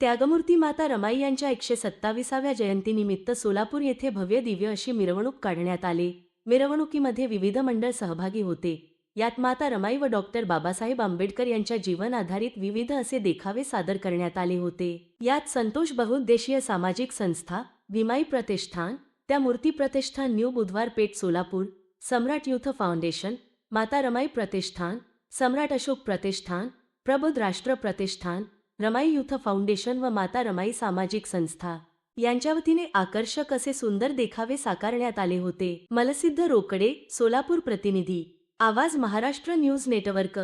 त्यागमूर्ती माता रमाई यांच्या एकशे सत्ताविसाव्या जयंतीनिमित्त सोलापूर येथे भव्य दिव्य अशी मिरवणूक काढण्यात आली. मिरवणुकीमध्ये विविध मंडळ सहभागी होते. यात माता रमाई व डॉक्टर बाबासाहेब आंबेडकर यांच्या जीवन आधारित विविध असे देखावे सादर करण्यात आले होते. यात संतोष बहुउद्देशीय सामाजिक संस्था विमाई प्रतिष्ठान त्या मूर्ती प्रतिष्ठान new Budhwar Peth Solapur Samrat youth foundation Mata Ramai प्रतिष्ठान सम्राट अशोक प्रतिष्ठान प्रबुद्ध राष्ट्र प्रतिष्ठान रमाई युथ फाउंडेशन व माता रमाई सामाजिक संस्था यांच्या वतीने आकर्षक असे सुंदर देखावे साकारण्यात आले होते. मलसिद्ध रोकडे सोलापूर प्रतिनिधी. आवाज महाराष्ट्र न्यूज नेटवर्क.